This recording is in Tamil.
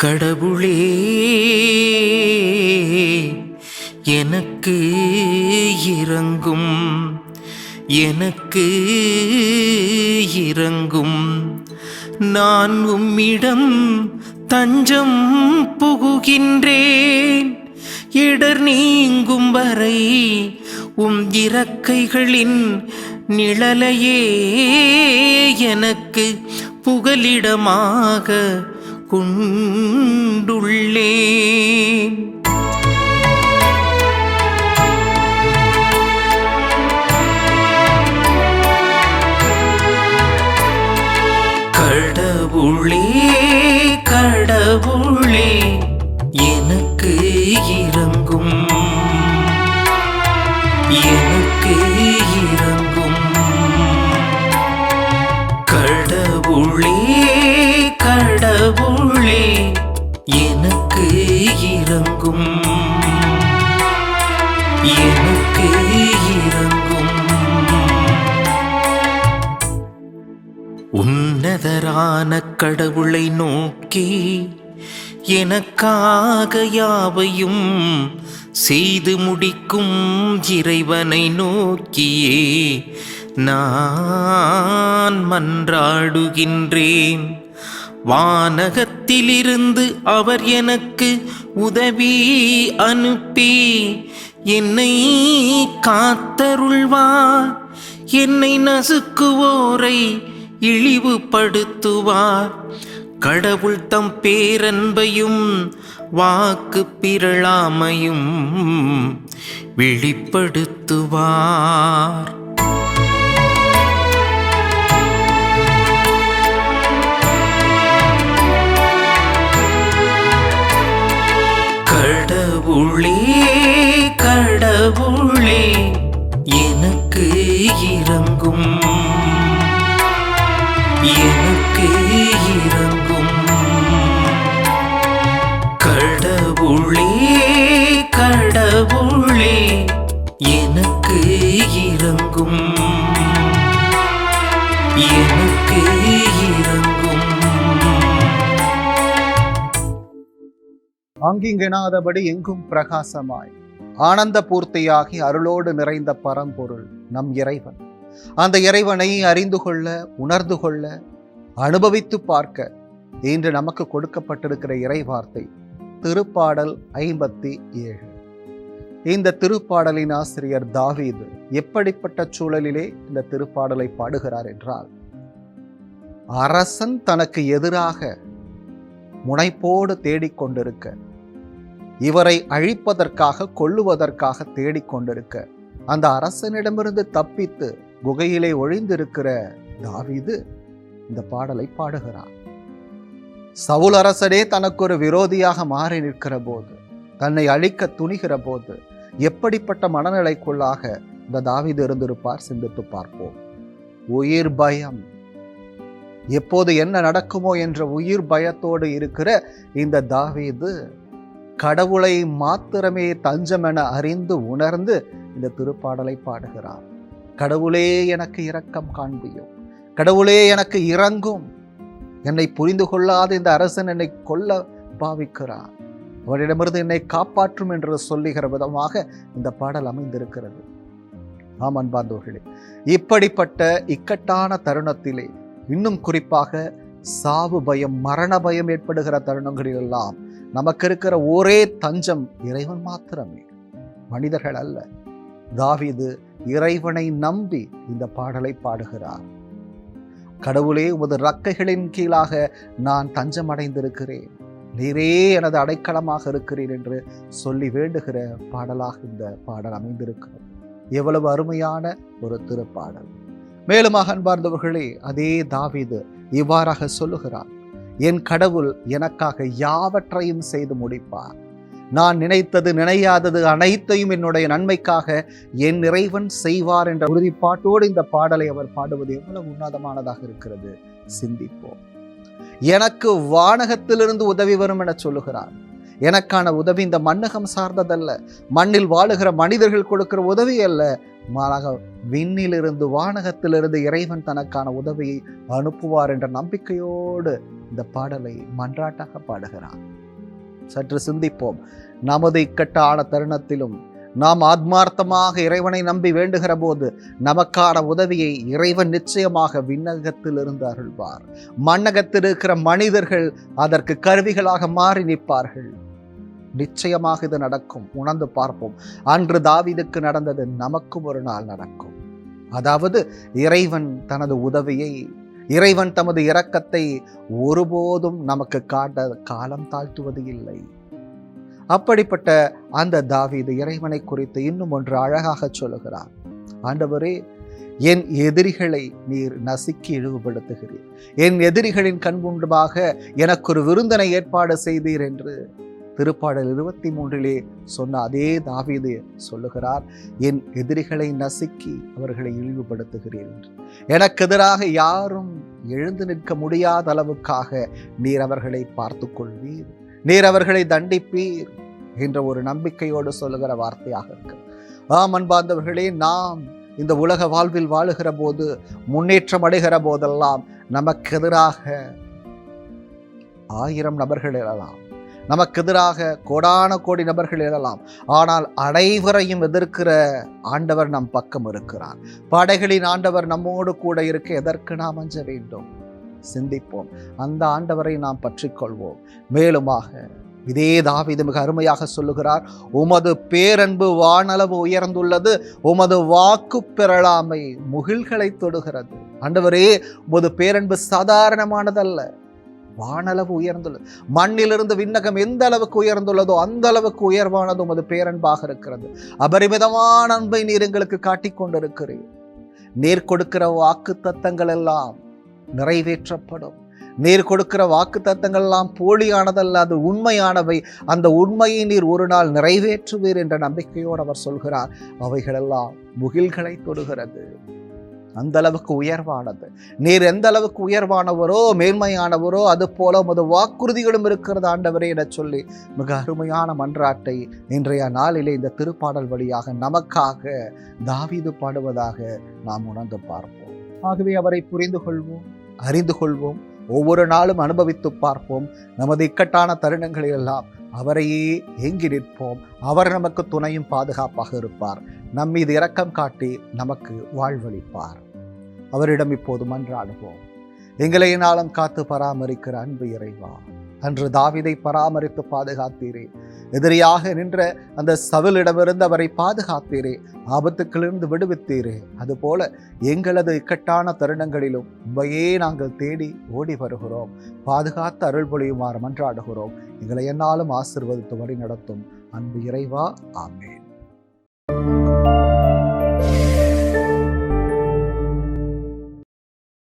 கடவுளே எனக்கு இறங்கும் எனக்கு இறங்கும். நான் உம்மிடம் தஞ்சம் புகுகின்றேன். இடர் நீங்கும் வரை உம் இறக்கைகளின் நிழலையே எனக்கு புகலிடமாக கொண்டுள்ளே. கடவுளே கடவுளே எனக்கு இறங்கும். எனக்கு இறங்கும். எனக்கு இறங்கும். உன்னதரான கடவுளை நோக்கி எனக்காக யாவையும் செய்து முடிக்கும் இறைவனை நோக்கியே நான் மன்றாடுகின்றேன். வானகத்திலிருந்து அவர் எனக்கு உதவி அனுப்பி என்னை காத்தருள்வார். என்னை நசுக்குவோரை இழிவுபடுத்துவார். கடவுள் தம் பேரன்பையும் வாக்கு பிறழாமையும் வெளிப்படுத்துவார். ஆங்கிங்கெனாதபடி எங்கும் பிரகாசமாய் ஆனந்த பூர்த்தியாகி அருளோடு நிறைந்த பரம்பொருள் நம் இறைவன். அந்த இறைவனை அறிந்து கொள்ள உணர்ந்து கொள்ள அனுபவித்து பார்க்க இன்று நமக்கு கொடுக்கப்பட்டிருக்கிற இறைவார்த்தை திருப்பாடல் ஐம்பத்தி ஏழு. இந்த திருப்பாடலின் ஆசிரியர் தாவீது எப்படிப்பட்ட சூழலிலே இந்த திருப்பாடலை பாடுகிறார் என்றால் அரசன் தனக்கு எதிராக முனைப்போடு தேடிக்கொண்டிருக்க இவரை அழிப்பதற்காக கொள்ளுவதற்காக தேடிக்கொண்டிருக்க அந்த அரசனிடமிருந்து தப்பித்து குகையிலே ஒழிந்திருக்கிற தாவீது இந்த பாடலை பாடுகிறார் சவுல் அரசனே தனக்கு ஒரு விரோதியாக மாறி நிற்கிற போது தன்னை அழிக்க துணிகிற போது எப்படிப்பட்ட மனநிலைக்குள்ளாக இந்த தாவீது இருந்திருப்பார் சிந்தித்து பார்ப்போம். உயிர் பயம். எப்போது என்ன நடக்குமோ என்ற உயிர் பயத்தோடு இருக்கிற இந்த தாவீது கடவுளை மாத்திரமே தஞ்சம் என அறிந்து உணர்ந்து இந்த திருப்பாடலை பாடுகிறார். கடவுளே எனக்கு இரக்கம் காண்பியும். கடவுளே எனக்கு இறங்கும் என்னை புரிந்து கொள்ளாத இந்த அரசன் என்னை கொல்ல பாவிக்கிறார் அவரிடமிருந்து என்னை காப்பாற்றும் என்று சொல்லுகிற விதமாக இந்த பாடல் அமைந்திருக்கிறது. ஆம் அன்பார்ந்தவர்களே இப்படிப்பட்ட இக்கட்டான தருணத்திலே இன்னும் குறிப்பாக சாவு பயம் மரண பயம் ஏற்படுகிற தருணங்களிலெல்லாம் நமக்கு இருக்கிற ஒரே தஞ்சம் இறைவன் மாத்திரமே. மனிதர்கள் அல்ல. தாவீது இறைவனை நம்பி இந்த பாடலை பாடுகிறார். கடவுளே உமது ரக்கைகளின் கீழாக நான் தஞ்சம் அடைந்திருக்கிறேன் நீரே எனது அடைக்கலமாக இருக்கிறீர் என்று சொல்லி வேண்டுகிற பாடலாக இந்த பாடல் அமைந்திருக்கிறது. எவ்வளவு அருமையான ஒரு திருப்பாடல். மேலும் அன்பார்ந்தவர்களே அதே தாவீது இவ்வாறாக சொல்லுகிறார். என் கடவுள் எனக்காக யாவற்றையும் செய்து முடிப்பார். நான் நினைத்தது நினையாதது அனைத்தையும் என்னுடைய நன்மைக்காக என் இறைவன் செய்வார் என்ற உறுதிப்பாட்டோடு இந்த பாடலை அவர் பாடுவது எவ்வளவு உன்னதமானதாக இருக்கிறது. சிந்திப்போம். எனக்கு வானகத்திலிருந்து உதவி வரும் என சொல்லுகிறார். எனக்கான உதவி இந்த மண்ணகம் சார்ந்ததல்ல. மண்ணில் வாழுகிற மனிதர்கள் கொடுக்கிற உதவி அல்ல. மாறாக விண்ணிலிருந்து வானகத்திலிருந்து இறைவன் தனக்கான உதவியை அனுப்புவார் என்ற நம்பிக்கையோடு இந்த பாடலை மன்றாட்டாக பாடுகிறார் சற்று சிந்திப்போம். நமது இக்கட்டான தருணத்திலும் நாம் ஆத்மார்த்தமாக இறைவனை நம்பி வேண்டுகிற போது நமக்கான உதவியை இறைவன் நிச்சயமாக விண்ணகத்திலிருந்து அருள்வார். மண்ணகத்தில் இருக்கிற மனிதர்கள் அதற்கு கருவிகளாக மாறி நிற்பார்கள். நிச்சயமாக இது நடக்கும். உணர்ந்து பார்ப்போம். அன்று தாவிதுக்கு நடந்தது நமக்கும் ஒரு நாள் நடக்கும். அதாவது இறைவன் தனது உதவியை இறைவன் தமது இரக்கத்தை ஒருபோதும் நமக்கு காட்ட காலம் தாழ்த்துவது இல்லை. அப்படிப்பட்ட அந்த தாவீது இறைவனை குறித்து இன்னும் ஒன்று அழகாக சொல்லுகிறார். ஆண்டவரே என் எதிரிகளை நீர் நசுக்கி இழிவுபடுத்துகிறீர். என் எதிரிகளின் கண்முன்பாக எனக்கு ஒரு விருந்தனை ஏற்பாடு செய்தீர் என்று திருப்பாடல் இருபத்தி மூன்றிலே சொன்ன அதே தாவீது சொல்லுகிறார். என் எதிரிகளை நசுக்கி அவர்களை இழிவுபடுத்துகிறீர் என்று. எனக்கு எதிராக யாரும் எழுந்து நிற்க முடியாத அளவுக்காக நீர் அவர்களை பார்த்து கொள்வீர் நீர் அவர்களை தண்டிப்பீர் என்ற ஒரு நம்பிக்கையோடு சொல்லுகிற வார்த்தையாக இருக்கு. ஆம் அன்பாந்தவர்களே நாம் இந்த உலக வாழ்வில் வாழுகிற போது முன்னேற்றம் அடைகிற போதெல்லாம் நமக்கு எதிராக ஆயிரம் நபர்கள் எழலாம். நமக்கு எதிராக கோடான கோடி நபர்கள் எழலாம். ஆனால் அனைவரையும் எதிர்க்கிற ஆண்டவர் நம் பக்கம் இருக்கிறார். படைகளின் ஆண்டவர் நம்மோடு கூட இருக்க எதற்கு நாம் அஞ்ச வேண்டும்? சிந்திப்போம். அந்த ஆண்டவரை நாம் பற்றிக்கொள்வோம். மேலுமாக இதே தாவிது மிக அருமையாக சொல்லுகிறார் உமது பேரன்பு வானளவு உயர்ந்துள்ளது உமது வாக்கு பெறலாமை முகில்களை தொடுகிறது. ஆண்டவரே உமது பேரன்பு சாதாரணமானதல்ல. வானளவு உயர்ந்துள்ளது. மண்ணிலிருந்து விண்ணகம் எந்த அளவுக்கு உயர்ந்துள்ளதோ அந்த அளவுக்கு உயர்வானது உமது பேரன்பாக இருக்கிறது. அபரிமிதமான அன்பை நீர் எங்களுக்கு காட்டிக்கொண்டிருக்கிறீர் நீர் கொடுக்கிற வாக்கு தத்தங்கள் எல்லாம் நிறைவேற்றப்படும். நீர் கொடுக்கிற வாக்கு தத்தங்கள் எல்லாம் போலியானதல்ல அது உண்மையானவை. அந்த உண்மையை நீர் ஒரு நாள் நிறைவேற்றுவீர் என்ற நம்பிக்கையோடு அவர் சொல்கிறார். அவைகளெல்லாம் முகில்களை தொடுகிறது. அந்த அளவுக்கு உயர்வானது. நீர் எந்த அளவுக்கு உயர்வானவரோ மேன்மையானவரோ அது போல உமது வாக்குறுதிகளும் இருக்கிறது ஆண்டவரே என சொல்லி மிக அருமையான மன்றாட்டை இன்றைய நாளிலே இந்த திருப்பாடல் வழியாக நமக்காக தாவிது பாடுவதாக நாம் உணர்ந்து பார்ப்போம். ஆகவே அவரை புரிந்து கொள்வோம் அறிந்து கொள்வோம் ஒவ்வொரு நாளும் அனுபவித்து பார்ப்போம். நமது இக்கட்டான தருணங்களிலெல்லாம் அவரையே ஏங்கி நிற்போம். அவர் நமக்கு துணையும் பாதுகாப்பாக இருப்பார். நம் மீது இரக்கம் காட்டி நமக்கு வாழ்வளிப்பார். அவரிடம் இப்போது மன்றாடுவோம். எங்களை நாளும் காத்து பராமரிக்கிற அன்பு இறைவா அன்று தாவிதை பராமரித்து பாதுகாத்தீரே. எதிரியாக நின்ற அந்த சவிலிடமிருந்து அவரை பாதுகாத்தீரே. ஆபத்துக்களிலிருந்து விடுவித்தீரே. அதுபோல எங்களது இக்கட்டான தருணங்களிலும் உண்மையே நாங்கள் தேடி ஓடி வருகிறோம். பாதுகாத்து அருள் பொழியுமாறு மன்றாடுகிறோம். எங்களை என்னாலும் ஆசிர்வதித்து வழி நடத்தும் அன்பு இறைவா ஆமேன்.